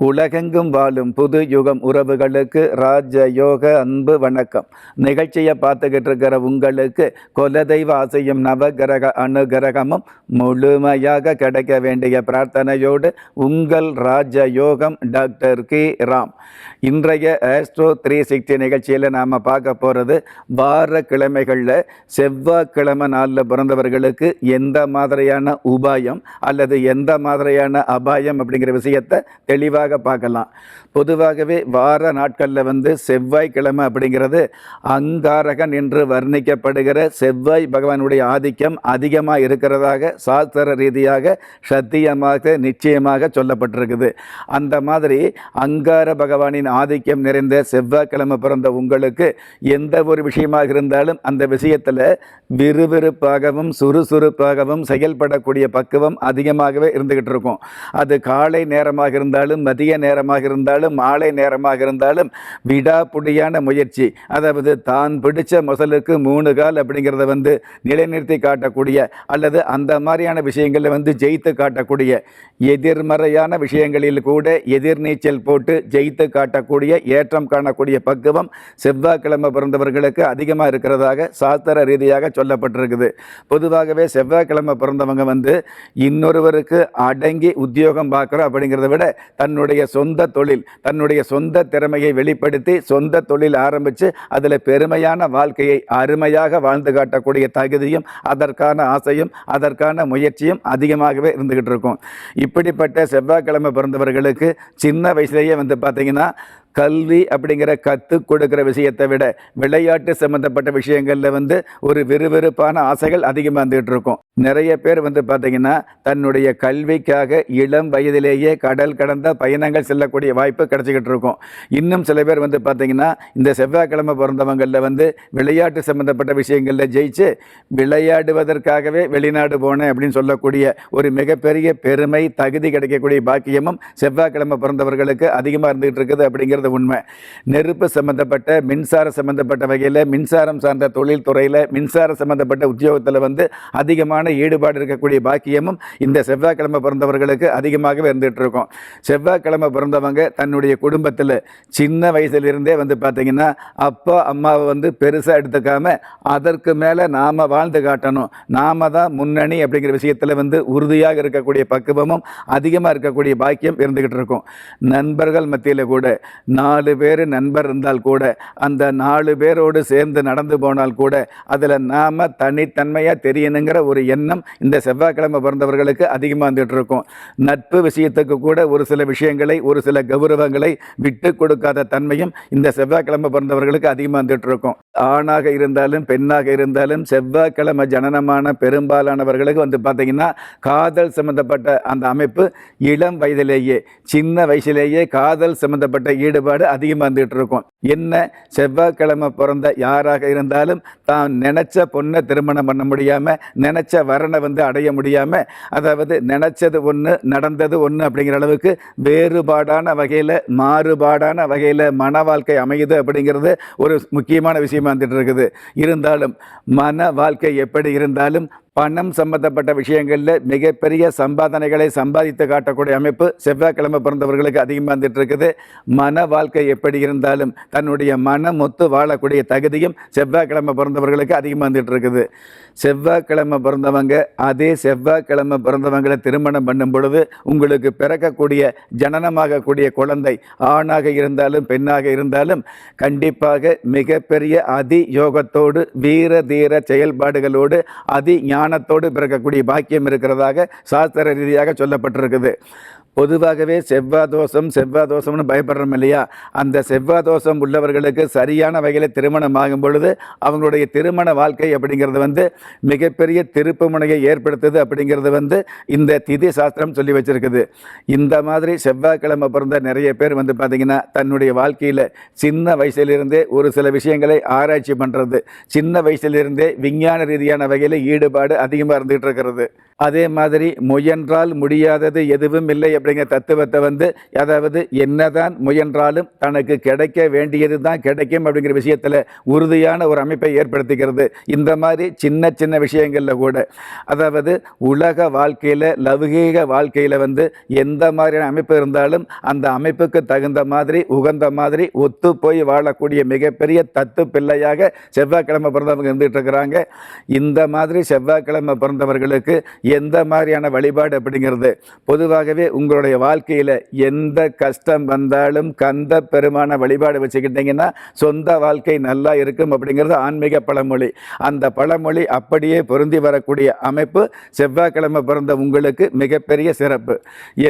உலகெங்கும் வாழும் புது யுகம் உறவுகளுக்கு ராஜ யோக அன்பு வணக்கம். நிகழ்ச்சியை பார்த்துக்கிட்டு இருக்கிற உங்களுக்கு குலதெய்வ ஆசையும் நவகிரக அனுகிரகமும் முழுமையாக கிடைக்க வேண்டிய பிரார்த்தனையோடு உங்கள் ராஜ யோகம் டாக்டர் கே. ராம். இன்றைய ஆஸ்ட்ரோ த்ரீ சிக்ஸ்டி நிகழ்ச்சியில் நாம் பார்க்க போகிறது வார கிழமைகளில் செவ்வாய்க்கிழமை நாளில் பிறந்தவர்களுக்கு எந்த மாதிரியான உபாயம் அல்லது எந்த மாதிரியான அபாயம் அப்படிங்கிற விஷயத்தை தெளிவாக பார்க்கலாம். பொதுவாகவே வார நாட்களில் வந்து செவ்வாய்க்கிழமை அப்படிங்கிறது அங்காரகன் என்று வர்ணிக்கப்படுகிற செவ்வாய் பகவானுடைய ஆதிக்கம் அதிகமாக இருக்கிறதாக சாஸ்திர ரீதியாக சத்தியமாக நிச்சயமாக சொல்லப்பட்டிருக்குது. அந்த மாதிரி அங்கார பகவானின் ஆதிக்கம் நிறைந்த செவ்வாய்க்கிழமை பிறந்த உங்களுக்கு எந்த ஒரு விஷயமாக இருந்தாலும் அந்த விஷயத்தில் விறுவிறுப்பாகவும் சுறுசுறுப்பாகவும் செயல்படக்கூடிய பக்குவம் அதிகமாகவே இருந்துகிட்டு இருக்கும். அது காலை நேரமாக இருந்தாலும் மதிய நேரமாக இருந்தாலும் மாலை நேரமாக இருந்தாலும் விடாப்புடியான முயற்சி. அதாவது தான் பிடிச்ச முதலுக்கு மூணு கால் அப்படிங்கிறத வந்து நிலைநிறுத்தி காட்டக்கூடிய அல்லது அந்த மாதிரியான விஷயங்களில் வந்து ஜெயித்து காட்டக்கூடிய எதிர்மறையான விஷயங்களில் கூட எதிர்நீச்சல் போட்டு ஜெயித்து காட்டக்கூடிய ஏற்றம் காணக்கூடிய பக்குவம் செவ்வாய்க்கிழமை பிறந்தவர்களுக்கு அதிகமாக இருக்கிறதாக சாஸ்திர ரீதியாக சொல்லப்பட்டிருக்குது. பொதுவாகவே செவ்வாய்க்கிழமை பிறந்தவங்க வந்து இன்னொருவருக்கு அடங்கி உத்தியோகம் பார்க்குறோம் அப்படிங்கிறத விட தன்னுடைய சொந்த தொழில் தன்னுடைய சொந்த திறமையை வெளிப்படுத்தி சொந்த தொழில் ஆரம்பித்து அதில் பெருமையான வாழ்க்கையை அருமையாக வாழ்ந்து காட்டக்கூடிய தகுதியும் அதற்கான ஆசையும் அதற்கான முயற்சியும் அதிகமாகவே இருந்துக்கிட்டு இருக்கும். இப்படிப்பட்ட செவ்வாய்க்கிழமை பிறந்தவர்களுக்கு சின்ன வயசுலேயே வந்து பார்த்தீங்கன்னா கல்வி அப்படிங்கிற கற்றுக் கொடுக்குற விஷயத்தை விட விளையாட்டு சம்மந்தப்பட்ட விஷயங்களில் வந்து ஒரு விறுவிறுப்பான ஆசைகள் அதிகமாக இருந்துகிட்டு இருக்கும். நிறைய பேர் வந்து பார்த்திங்கன்னா தன்னுடைய கல்விக்காக இளம் வயதிலேயே கடல் கடந்த பயணங்கள் செல்லக்கூடிய வாய்ப்பு கிடச்சிக்கிட்டு இருக்கும். இன்னும் சில பேர் வந்து பார்த்திங்கன்னா இந்த செவ்வாய்க்கிழமை பிறந்தவங்களில் வந்து விளையாட்டு சம்மந்தப்பட்ட விஷயங்களில் ஜெயிச்சு விளையாடுவதற்காகவே வெளிநாடு போனேன் அப்படின்னு சொல்லக்கூடிய ஒரு மிகப்பெரிய பெருமை தகுதி கிடைக்கக்கூடிய பாக்கியமும் செவ்வாய்க்கிழமை பிறந்தவர்களுக்கு அதிகமாக இருந்துகிட்டு இருக்குது அப்படிங்கிறது உண்மை. நெருப்பு சம்மந்தப்பட்ட மின்சார சம்மந்தப்பட்ட வகையில் மின்சாரம் சார்ந்த தொழில் துறையில் மின்சார சம்மந்தப்பட்ட உத்தியோகத்தில் வந்து அதிகமான ஈடுபாடு இருக்கக்கூடிய பாக்கியமும் இந்த செவ்வாய்க்கிழமை பிறந்தவர்களுக்கு அதிகமாகவே இருந்துகிட்டு இருக்கும். செவ்வாய்க்கிழமை பிறந்தவங்க தன்னுடைய குடும்பத்தில் சின்ன வயசுலேருந்தே வந்து பார்த்தீங்கன்னா அப்பா அம்மாவை வந்து பெருசாக எடுத்துக்காம அதற்கு மேலே நாம் வாழ்ந்து காட்டணும். நாம தான் முன்னணி அப்படிங்கிற விஷயத்தில் வந்து உறுதியாக இருக்கக்கூடிய பக்குவமும் அதிகமாக இருக்கக்கூடிய பாக்கியம் இருந்துக்கிட்டு இருக்கும். நண்பர்கள் மத்தியில் கூட நாலு பேர் நண்பர் இருந்தால் கூட அந்த நாலு பேரோடு சேர்ந்து நடந்து போனால் கூட அதில் நாம் தனித்தன்மையாக தெரியணுங்கிற ஒரு எண்ணம் இந்த செவ்வாய்க்கிழமை பிறந்தவர்களுக்கு அதிகமாக வந்துட்டு இருக்கும் நட்பு விஷயத்துக்கு கூட ஒரு சில விஷயங்களை ஒரு சில கௌரவங்களை விட்டு கொடுக்காத தன்மையும் இந்த செவ்வாய்க்கிழமை பிறந்தவர்களுக்கு அதிகமாக வந்துட்டு இருக்கும் ஆணாக இருந்தாலும் பெண்ணாக இருந்தாலும் செவ்வாய்க்கிழமை ஜனனமான பெரும்பாலானவர்களுக்கு வந்து பார்த்தீங்கன்னா காதல் சம்பந்தப்பட்ட அந்த அமைப்பு இளம் வயதிலேயே சின்ன வயசிலேயே காதல் சம்பந்தப்பட்ட ஈடுபாடு அதிகமாக வந்துட்டு இருக்கும் என்ன செவ்வாய்க்கிழமை பிறந்த யாராக இருந்தாலும் தான் நினைச்ச பொண்ணை திருமணம் பண்ண முடியாமல் நினைச்ச வரனை வந்து அடைய முடியாமல் அதாவது நினைச்சது ஒன்று நடந்தது ஒன்று அப்படிங்கிற அளவுக்கு வேறுபாடான வகையில் மாறுபாடான வகையில் மன வாழ்க்கை அமையுது அப்படிங்கிறது ஒரு முக்கியமான விஷயமா வந்துட்டு இருக்குது. இருந்தாலும் மன வாழ்க்கை எப்படி இருந்தாலும் பணம் சம்பந்தப்பட்ட விஷயங்களில் மிகப்பெரிய சம்பாதனைகளை சம்பாதித்து காட்டக்கூடிய அமைப்பு செவ்வாய்க்கிழமை பிறந்தவர்களுக்கு அதிகமாக வந்துட்டு இருக்குது மன வாழ்க்கை எப்படி இருந்தாலும் தன்னுடைய மனம் ஒத்து வாழக்கூடிய தகுதியும் செவ்வாய்க்கிழமை பிறந்தவர்களுக்கு அதிகமாக வந்துட்டு இருக்குது செவ்வாய்க்கிழமை பிறந்தவங்க அதே செவ்வாய்க்கிழமை பிறந்தவங்களை திருமணம் பண்ணும் பொழுது உங்களுக்கு பிறக்கக்கூடிய ஜனனமாகக்கூடிய குழந்தை ஆணாக இருந்தாலும் பெண்ணாக இருந்தாலும் கண்டிப்பாக மிகப்பெரிய அதி யோகத்தோடு வீர தீர செயல்பாடுகளோடு அதி ஞானத்தோடு பிறக்கக்கூடிய பாக்கியம் இருக்கிறதாக சாஸ்திர ரீதியாக சொல்லப்பட்டிருக்குது. பொதுவாகவே செவ்வாய் தோஷம் செவ்வாய் தோஷம்னு பயப்படுறோம் இல்லையா? அந்த செவ்வாய் தோஷம் உள்ளவர்களுக்கு சரியான வகையில் திருமணம் ஆகும் பொழுது அவங்களுடைய திருமண வாழ்க்கை அப்படிங்கிறது வந்து மிகப்பெரிய திருப்பு முனையை ஏற்படுத்துது அப்படிங்கிறது வந்து இந்த திதி சாஸ்திரம் சொல்லி வச்சுருக்குது. இந்த மாதிரி செவ்வாய்க்கிழமை பிறந்த நிறைய பேர் வந்து பார்த்திங்கன்னா தன்னுடைய வாழ்க்கையில் சின்ன வயசுலேருந்தே ஒரு சில விஷயங்களை ஆராய்ச்சி பண்ணுறது சின்ன வயசுலேருந்தே விஞ்ஞான ரீதியான வகையில் ஈடுபாடு அதிகமாக இருந்துகிட்டு இருக்கிறது. அதே மாதிரி முயன்றால் முடியாதது எதுவும் இல்லை அப்படிங்கிற தத்துவத்தை வந்து அதாவது என்னதான் முயன்றாலும் தனக்கு கிடைக்க வேண்டியது தான் கிடைக்கும் அப்படிங்கிற விஷயத்தில் உறுதியான ஒரு அமைப்பை ஏற்படுத்திக்கிறது. இந்த மாதிரி சின்ன சின்ன விஷயங்களில் கூட. அதாவது உலக வாழ்க்கையில் லௌகீக வாழ்க்கையில் வந்து எந்த மாதிரியான அமைப்பு இருந்தாலும் அந்த அமைப்புக்கு தகுந்த மாதிரி உகந்த மாதிரி ஒத்து போய் வாழக்கூடிய மிகப்பெரிய தத்து பிள்ளையாக செவ்வாய்க்கிழமை பிறந்தவங்க இருந்துகிட்டு இருக்கிறாங்க. இந்த மாதிரி செவ்வாய்க்கிழமை பிறந்தவர்களுக்கு எந்த மாதிரியான வழிபாடு அப்படிங்கிறது? பொதுவாகவே உங்களுடைய வாழ்க்கையில் எந்த கஷ்டம் வந்தாலும் கந்த பெருமான வழிபாடு வச்சுக்கிட்டிங்கன்னா சொந்த வாழ்க்கை நல்லா இருக்கும் அப்படிங்கிறது ஆன்மீக பழமொழி. அந்த பழமொழி அப்படியே பொருந்தி வரக்கூடிய அமைப்பு செவ்வாய்க்கிழமை பிறந்த உங்களுக்கு மிகப்பெரிய சிறப்பு.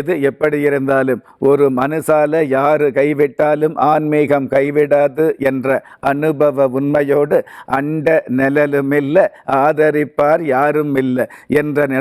எது எப்படி இருந்தாலும் ஒரு மனுஷால யாரு கைவிட்டாலும் ஆன்மீகம் கைவிடாது என்ற அனுபவ உண்மையோடு அண்ட நிழலும் இல்லை ஆதரிப்பார் யாரும் இல்லை என்ற